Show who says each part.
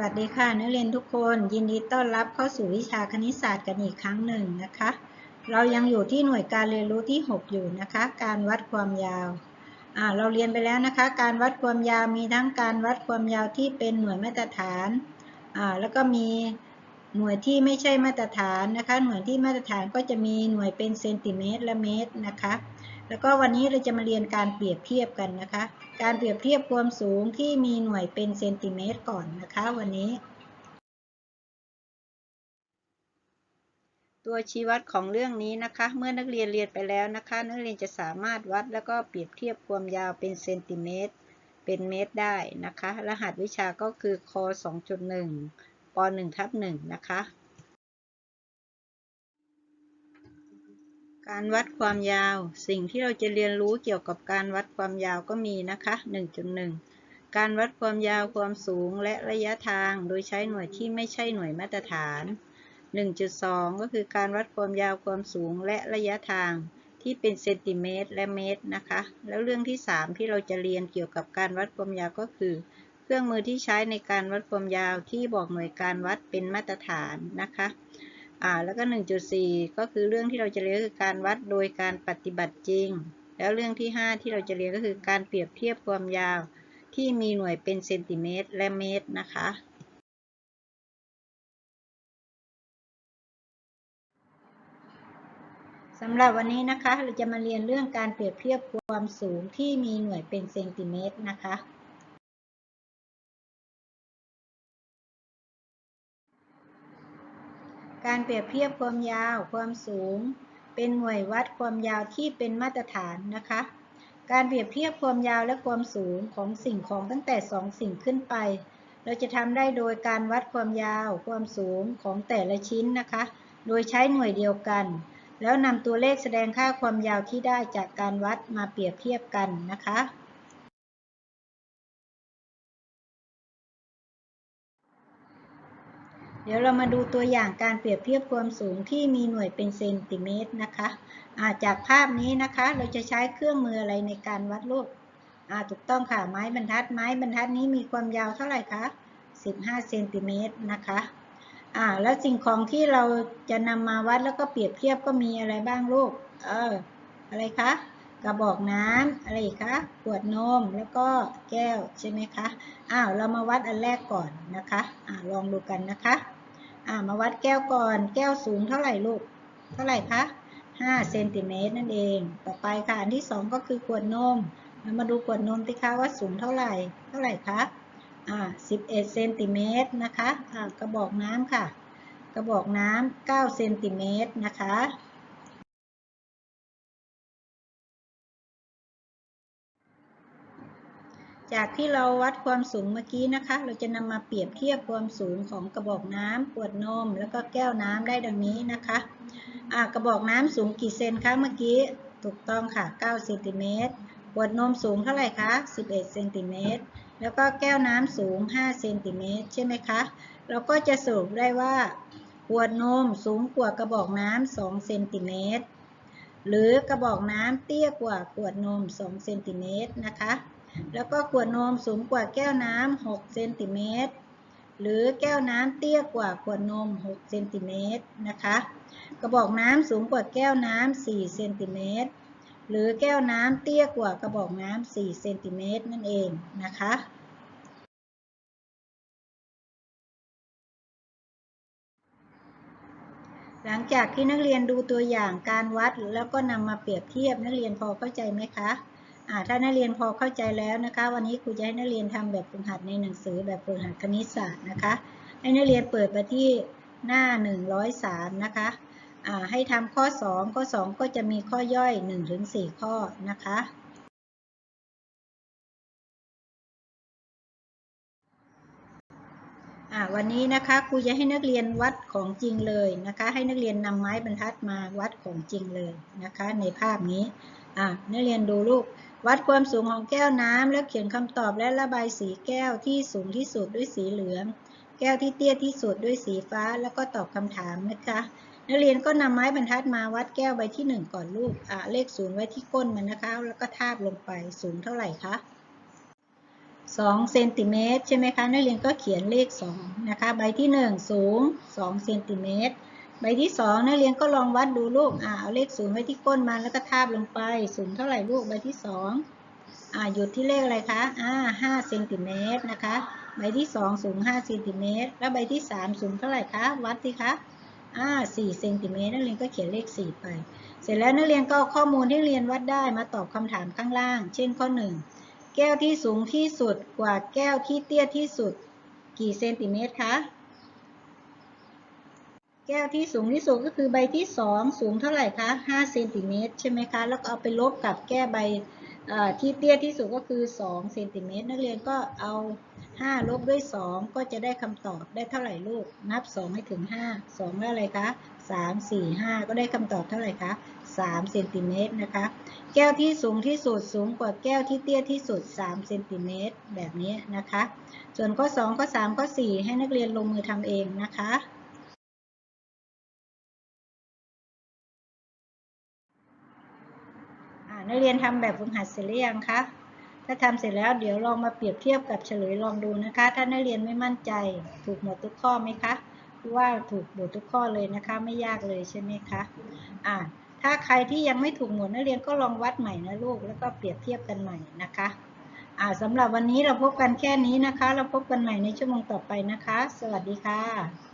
Speaker 1: วัสดีค่ะ นักเรียนทุกคนยินดีต้อนรับเข้าสู่วิชาคณิตศาสตร์กันอีกครั้งหนึ่งนะคะ เรายังอยู่ที่หน่วยการเรียนรู้ที่ 6 อยู่นะคะ การวัดความยาวาเราเรียนไปแล้วนะคะ การวัดความยาวมีทั้งการวัดความยาวที่เป็นหน่วยมาตรฐานาแล้วก็มีหน่วยที่ไม่ใช่มาตรฐานนะคะ หน่วยที่มาตรฐานก็จะมีหน่วยเป็นเซนติเมตรและเมตรนะคะ แล้วก็วันนี้เราจะมาเรียนการเปรียบเทียบกันนะคะ การเปรียบเทียบความสูงที่มีหน่วยเป็นเซนติเมตรก่อนนะคะ วันนี้ ตัวชี้วัดของเรื่องนี้นะคะ เมื่อนักเรียนเรียนไปแล้วนะคะ นักเรียนจะสามารถวัดแล้วก็เปรียบเทียบความยาวเป็นเซนติเมตร เป็นเมตรได้นะคะ รหัสวิชาก็คือค2.1ป1ทับ1นะคะ การวัดความยาว สิ่งที่เราจะเรียนรู้เกี่ยวกับการวัดความยาวก็มีนะคะ 1.1 การวัดความยาวความสูงและระยะทางโดยใช้หน่วยที่ไม่ใช่หน่วยมาตรฐาน 1.2 ก็คือการวัดความยาวความสูงและระยะทางที่เป็นเซนติเมตรและเมตรนะคะ แล้วเรื่องที่ 3 ที่เราจะเรียนเกี่ยวกับการวัดความยาวก็คือ เครื่องมือที่ใช้ในการวัดความยาวที่บอกหน่วยการวัดเป็นมาตรฐานนะคะ อ่าแล้วก็ 1.4 ก็คือเรื่องที่เราจะเรียนคือการวัดโดยการปฏิบัติจริง แล้วเรื่องที่ 5 ที่เราจะเรียนก็คือการเปรียบเทียบความยาวที่มีหน่วยเป็นเซนติเมตรและเมตรนะคะสำหรับวันนี้นะคะเราจะมาเรียนเรื่องการเปรียบเทียบความสูงที่มีหน่วยเป็นเซนติเมตรนะคะ การเปรียบเทียบความยาว ความสูง เป็นหน่วยวัดความยาวที่เป็นมาตรฐานนะคะ การเปรียบเทียบความยาวและความสูงของสิ่งของตั้งแต่ 2 สิ่งขึ้นไป เราจะทำได้โดยการวัดความยาว ความสูงของแต่ละชิ้นนะคะ โดยใช้หน่วยเดียวกัน แล้วนำตัวเลขแสดงค่าความยาวที่ได้จากการวัดมาเปรียบเทียบกันนะคะ เดี๋ยวเรามาดูตัวอย่างการเปรียบเทียบความสูงที่มีหน่วยเป็นเซนติเมตรนะคะาจากภาพนี้นะคะเราจะใช้เครื่องมืออะไรในการวัดลูกถูกต้องค่ะไม้บรรทัดไม้บรรทัดนี้มีความยาวเท่าไหร่คะ 15 เซนติเมตรนะคะอ่าแล้วสิ่งของที่เราจะนำมาวัดแล้วก็เปรียบเทียบก็มีอะไรบ้างลูก เออ อะไรคะ กระบอกน้ำอะไรคะ ขวดนม แล้วก็แก้วใช่ไหมคะ อ้าว เรามาวัดอันแรกก่อนนะคะ อ่าลองดูกันนะคะ อ่ามาวัดแก้วก่อน แก้วสูงเท่าไหร่ลูก เท่าไหร่คะ5เซนติเมตรนั่นเอง ต่อไปค่ะ อันที่ 2 ก็คือขวดนม เรามาดูขวดนมสิคะว่าสูงเท่าไหร่ เท่าไหร่คะ อ่า11เซนติเมตรนะคะ อ่ากระบอกน้ำค่ะ กระบอกน้ำ9เซนติเมตรนะคะ จากที่เราวัดความสูงเมื่อกี้นะคะ เราจะนำมาเปรียบเทียบความสูงของกระบอกน้ำขวดนม แล้วก็แก้วน้ำได้ดังนี้นะคะอ่ากระบอกน้ำสูงกี่เซนคะเมื่อกี้ ถูกต้องค่ะ9เซนติเมตรขวดนมสูงเท่าไหร่คะ11เซนติเมตรแล้วก็แก้วน้ำสูง5เซนติเมตรใช่ไหมคะ เราก็จะสรุปได้ว่าขวดนมสูงกว่ากระบอกน้ำ2เซนติเมตรหรือกระบอกน้ำเตี้ยกว่าขวดนม2เซนติเมตรนะคะ แล้วก็ขวดนมสูงกว่าแก้วน้ำ6เซนติเมตร หรือแก้วน้ำเตี้ยกว่าขวดนม6เซนติเมตรนะคะ กระบอกน้ำสูงกว่าแก้วน้ำ4เซนติเมตร หรือแก้วน้ำเตี้ยกว่ากระบอกน้ำ4เซนติเมตรนั่นเองนะคะหลังจากที่นักเรียนดูตัวอย่างการวัดแล้วก็นำมาเปรียบเทียบนักเรียนพอเข้าใจไหมคะะ ถ้านักเรียนพอเข้าใจแล้วนะคะ วันนี้ครูจะให้นักเรียนทำแบบฝึกหัดในหนังสือแบบฝึกหัดคณิตศาสตร์นะคะ ให้นักเรียนเปิดไปที่หน้า 103 นะคะให้ทำข้อ 2 ข้อ 2 ก็จะมีข้อย่อย 1-4 ข้อนะคะวันนี้นะคะครูจะให้นักเรียนวัดของจริงเลยนะคะ ให้นักเรียนนำไม้บรรทัดมาวัดของจริงเลยนะคะ ในภาพนี้นักเรียนดูลูก วัดความสูงของแก้วน้ำแล้วเขียนคำตอบและระบายสีแก้วที่สูงที่สุดด้วยสีเหลือง แก้วที่เตี้ยที่สุดด้วยสีฟ้าแล้วก็ตอบคำถามนะคะนักเรียนก็นำไม้บรรทัดมาวัดแก้วใบที่ 1 ก่อนลูกอ่าเลขศูนย์ไว้ที่ก้นมันนะคะ แล้วก็ทาบลงไปสูงเท่าไหร่คะ2เซนติเมตรใช่ไหมคะนักเรียนก็เขียนเลข2นะคะ ใบที่ 1 สูง2เซนติเมตร ใบที่2นักเรียนก็ลองวัดดูลูกอ่าเอาเลขศูนย์ไว้ที่ก้นมันแล้วก็ทาบลงไปสูงเท่าไหร่ลูกใบที่2อ่าหยุดที่เลขอะไรคะอ่า5เซนติเมตรนะคะใบที่2สูง5เซนติเมตรแล้วใบที่3สูงเท่าไหร่คะวัดสิคะอ่า4เซนติเมตรนักเรียนก็เขียนเลข4ไป เสร็จแล้วนักเรียนก็ข้อมูลที่เรียนวัดได้มาตอบคำถามข้างล่าง เช่นข้อ1แก้วที่สูงที่สุดกว่าแก้วที่เตี้ยที่สุด กี่เซนติเมตรคะ แก้วที่สูงที่สุดก็คือใบที่ 2 สูงเท่าไหร่คะ5เซนติเมตรใช่ไหมคะ แล้วก็เอาไปลบกับแก้วใบที่เตี้ยที่สุดก็คือ2เซนติเมตรนักเรียนก็เอา 5 ลบด้วย 2 ก็จะได้คำตอบได้เท่าไหร่ลูก นับ 2 ให้ถึง 5 2แล้วอะไรคะ3 4 5 ก็ได้คำตอบเท่าไหร่คะ3เซนติเมตรนะคะ แก้วที่สูงที่สุดสูงกว่าแก้วที่เตี้ยที่สุด3เซนติเมตรแบบนี้นะคะ ส่วนข้อ 2 ข้อ 3 ข้อ 4 ให้นักเรียนลงมือทำเองนะคะ นักเรียนทำแบบฝึกหัดเสร็จหรือยังคะ ถ้าทำเสร็จแล้วเดี๋ยวลองมาเปรียบเทียบกับเฉลยลองดูนะคะ ถ้านักเรียนไม่มั่นใจถูกหมดทุกข้อไหมคะ ว่าถูกหมดทุกข้อเลยนะคะ ไม่ยากเลยใช่ไหมคะอ่าถ้าใครที่ยังไม่ถูกหมดนักเรียนก็ลองวัดใหม่นะลูก แล้วก็เปรียบเทียบกันใหม่นะคะอ่าสำหรับวันนี้เราพบกันแค่นี้นะคะ เราพบกันใหม่ในชั่วโมงต่อไปนะคะ สวัสดีค่ะ